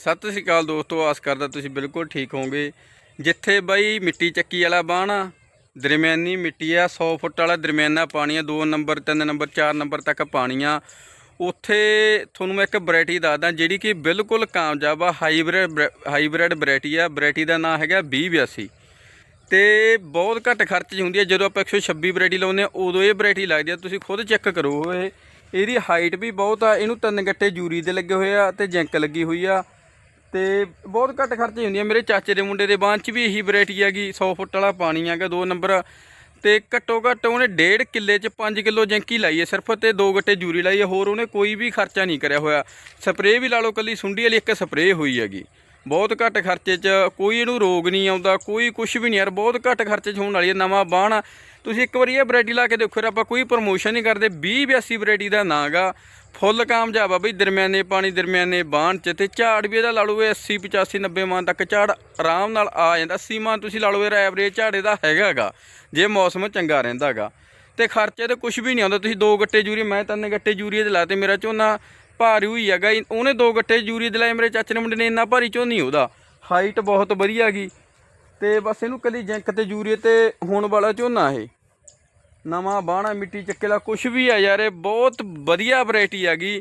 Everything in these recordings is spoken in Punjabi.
ਸਤਿ ਸ੍ਰੀ ਅਕਾਲ ਦੋਸਤੋ, ਆਸ ਕਰਦਾ ਤੁਸੀਂ ਬਿਲਕੁਲ ਠੀਕ ਹੋਵੋਗੇ। ਜਿੱਥੇ ਬਈ ਮਿੱਟੀ ਚੱਕੀ ਵਾਲਾ ਬਾਣ ਆ, ਦਰਮਿਆਨੀ ਮਿੱਟੀ ਆ 100 ਫੁੱਟ ਵਾਲਾ ਦਰਮਿਆਨਾ ਪਾਣੀ ਆ 2 ਨੰਬਰ 3 ਨੰਬਰ 4 ਨੰਬਰ ਤੱਕ ਪਾਣੀ ਆ ਉੱਥੇ ਤੁਹਾਨੂੰ ਮੈਂ ਇੱਕ ਵੈਰਾਈਟੀ ਦੱਸਦਾ, ਜਿਹੜੀ ਕਿ ਬਿਲਕੁਲ ਕਾਮਯਾਬ ਆ, ਹਾਈਬ੍ਰਿਡ ਹਾਈਬ੍ਰਿਡ ਵੈਰਾਈਟੀ ਆ। ਵੈਰਾਈਟੀ ਦਾ ਨਾਮ ਹੈਗਾ 2082 ਤੇ ਬਹੁਤ ਘੱਟ ਖਰਚ 'ਚ ਹੁੰਦੀ ਹੈ ਜਦੋਂ ਆਪਾਂ 126 ਵੈਰਾਈਟੀ ਲਾਉਂਦੇ ਆ, ਉਦੋਂ ਇਹ ਵੈਰਾਈਟੀ ਲੱਗਦੀ ਆ। ਤੁਸੀਂ ਖੁਦ ਚੈੱਕ ਕਰੋ ਇਹ। ਇਹਦੀ ਹਾਈਟ ਵੀ ਬਹੁਤ ਆ, ਇਹਨੂੰ ਤਿੰਨ ਗੱਟੇ ਜੂਰੀ ਦੇ ਲੱਗੇ ਹੋਏ ਆ ਤੇ ਜਿੰਕ ਲੱਗੀ ਹੋਈ ਆ। ਤੇ ਬਹੁਤ ਘੱਟ ਖਰਚੇ ਹੁੰਦੀ ਆ। ਮੇਰੇ ਚਾਚੇ ਦੇ ਮੁੰਡੇ ਦੇ ਬਾਂਹ 'ਚ ਵੀ ਇਹੀ ਵੈਰਾਈਟੀ ਹੈਗੀ 100 ਫੁੱਟ ਵਾਲਾ ਪਾਣੀ ਹੈਗਾ ਦੋ ਨੰਬਰ ਤੇ ਘੱਟੋ ਘੱਟ ਉਹਨੇ ਡੇਢ ਕਿੱਲੇ 'ਚ 5 ਕਿਲੋ ਜੈਂਕੀ ਲਾਈ ਹੈ ਸਿਰਫ ਤੇ ਦੋ ਗੱਟੇ ਜੂਰੀ ਲਾਈ ਹੈ, ਹੋਰ ਉਹਨੇ ਕੋਈ ਵੀ ਖਰਚਾ ਨਹੀਂ ਕਰਿਆ ਹੋਇਆ। ਸਪਰੇਅ ਵੀ ਲਾ ਲਓ ਕੱਲੀ, ਸੁੰਡੀ ਵਾਲੀ ਇੱਕ ਸਪਰੇਅ ਹੋਈ ਹੈਗੀ। ਬਹੁਤ ਘੱਟ ਖਰਚੇ 'ਚ ਕੋਈ ਇਹਨੂੰ ਰੋਗ ਨਹੀਂ ਆਉਂਦਾ, ਕੋਈ ਕੁਝ ਵੀ ਨਹੀਂ ਯਾਰ, ਬਹੁਤ ਘੱਟ ਖਰਚੇ 'ਚ ਹੋਣ ਵਾਲੀ ਹੈ ਨਵਾਂ ਬਾਣ ਆ। ਤੁਸੀਂ ਇੱਕ ਵਾਰੀ ਇਹ ਵੈਰਾਈਟੀ ਲਾ ਕੇ ਦੇਖੋ ਯਾਰ, ਆਪਾਂ ਕੋਈ ਪ੍ਰਮੋਸ਼ਨ ਨਹੀਂ ਕਰਦੇ 20 82 ਵੈਰਾਈਟੀ ਦਾ ਨਾਂ ਗਾ ਫੁੱਲ ਕਾਮਯਾਬ ਆ ਬਈ, ਦਰਮਿਆਨੇ ਪਾਣੀ, ਦਰਮਿਆਨੇ ਬਾਣ 'ਚ ਤੇ ਝਾੜ ਵੀ ਇਹਦਾ ਲਾ ਲਓ, ਇਹ 80 85 90 ਮਾਨ ਤੱਕ ਝਾੜ ਆਰਾਮ ਨਾਲ ਆ ਜਾਂਦਾ। 80 ਮਾਨ ਤੁਸੀਂ ਲਾ ਲਓ, ਇਹ ਐਵਰੇਜ ਝਾੜੇ ਦਾ ਹੈਗਾਗਾ ਜੇ ਮੌਸਮ ਚੰਗਾ ਰਹਿੰਦਾਗਾ ਤੇ ਖਰਚੇ ਤੇ ਕੁਝ ਵੀ ਨਹੀਂ ਆਉਂਦਾ, ਤੁਸੀਂ ਦੋ ਗੱਟੇ ਜੂਰੀ ਮੈਂ ਤਿੰਨ ਗੱਟੇ ਜੂਰੀ ਦੇ ਲਾਤੇ, ਮੇਰਾ ਝੋਨਾ ਭਾਰੀ ਹੋਈ ਹੈਗਾ। ਉਹਨੇ ਦੋ ਗੱਟੇ ਜੂਰੀ ਦੇ ਲਾਏ, ਮੇਰੇ ਚਾਚੇ ਨੇ ਮੁੰਡੇ ਨੇ, ਇੰਨਾ ਭਾਰੀ ਝੋਨੀ ਉਹਦਾ। ਹਾਈਟ ਬਹੁਤ ਵਧੀਆ ਹੈਗੀ ਤੇ ਬਸ ਇਹਨੂੰ ਕੱਲੀ ਜਿੰਕ ਤੇ ਜੂਰੀ ਤੇ ਹੋਣ ਵਾਲਾ ਝੋਨਾ ਇਹ। ਨਵਾਂ ਬਾਣਾ ਮਿੱਟੀ ਚੱਕੇ ਦਾ ਕੁਝ ਵੀ ਆ ਯਾਰ, ਇਹ ਬਹੁਤ ਵਧੀਆ ਵੈਰਾਈਟੀ ਹੈਗੀ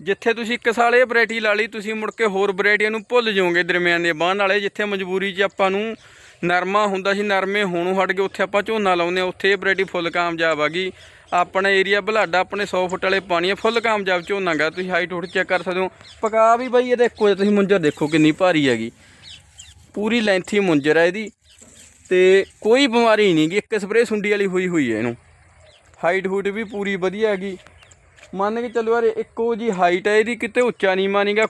ਜਿੱਥੇ ਤੁਸੀਂ ਇੱਕ ਸਾਲ ਇਹ ਵੈਰਾਈਟੀ ਲਾ ਲਈ, ਤੁਸੀਂ ਮੁੜ ਕੇ ਹੋਰ ਵੈਰਾਈਟੀਆਂ ਨੂੰ ਭੁੱਲ ਜਾਓਗੇ ਦਰਮਿਆਨ ਦੇ ਬਾਣ ਵਾਲੇ। ਜਿੱਥੇ ਮਜਬੂਰੀ 'ਚ ਆਪਾਂ ਨੂੰ ਨਰਮਾ ਹੁੰਦਾ ਸੀ, ਨਰਮੇ ਹੋਣੋਂ ਹਟ ਕੇ ਉੱਥੇ ਆਪਾਂ ਝੋਨਾ ਲਾਉਂਦੇ ਹਾਂ, ਉੱਥੇ ਇਹ ਵੈਰਾਈਟੀ ਫੁੱਲ ਕਾਮਯਾਬ ਹੈਗੀ ਆਪਣਾ ਏਰੀਆ ਬਲਾਡਾ, ਆਪਣੇ 100 ਫੁੱਟ ਵਾਲੇ ਪਾਣੀ ਆ ਫੁੱਲ ਕਾਮਯਾਬ ਝੋਨਾ ਗਾ, ਤੁਸੀਂ ਹਾਈਟ ਹੁੱਟ ਚੈੱਕ ਕਰ ਸਕਦੇ ਹੋ। ਪਕਾ ਵੀ ਬਈ, ਇਹ ਦੇਖੋ ਤੁਸੀਂ ਮੁੰਜਰ ਦੇਖੋ ਕਿੰਨੀ ਭਾਰੀ ਹੈਗੀ। ਪੂਰੀ ਲੈਂਥੀ ਮੁੰਜਰ ਹੈ ਇਹਦੀ। ਤੇ ਕੋਈ ਬਿਮਾਰੀ ਨਹੀਂ ਗੀ, ਇੱਕ ਸਪਰੇਅ ਸੁੰਡੀ ਵਾਲੀ ਹੋਈ ਹੋਈ ਹੈ ਇਹਨੂੰ। ਹਾਈਟ ਹੂਟ ਵੀ ਪੂਰੀ ਵਧੀਆ ਹੈਗੀ। ਮੰਨ ਕੇ ਚੱਲੋ ਯਾਰ, ਇੱਕੋ ਜੀ ਹਾਈਟ ਹੈ, ਇਹਦੀ ਕਿਤੇ ਉੱਚਾ ਨੀਵਾਂ ਨਹੀਂਗਾ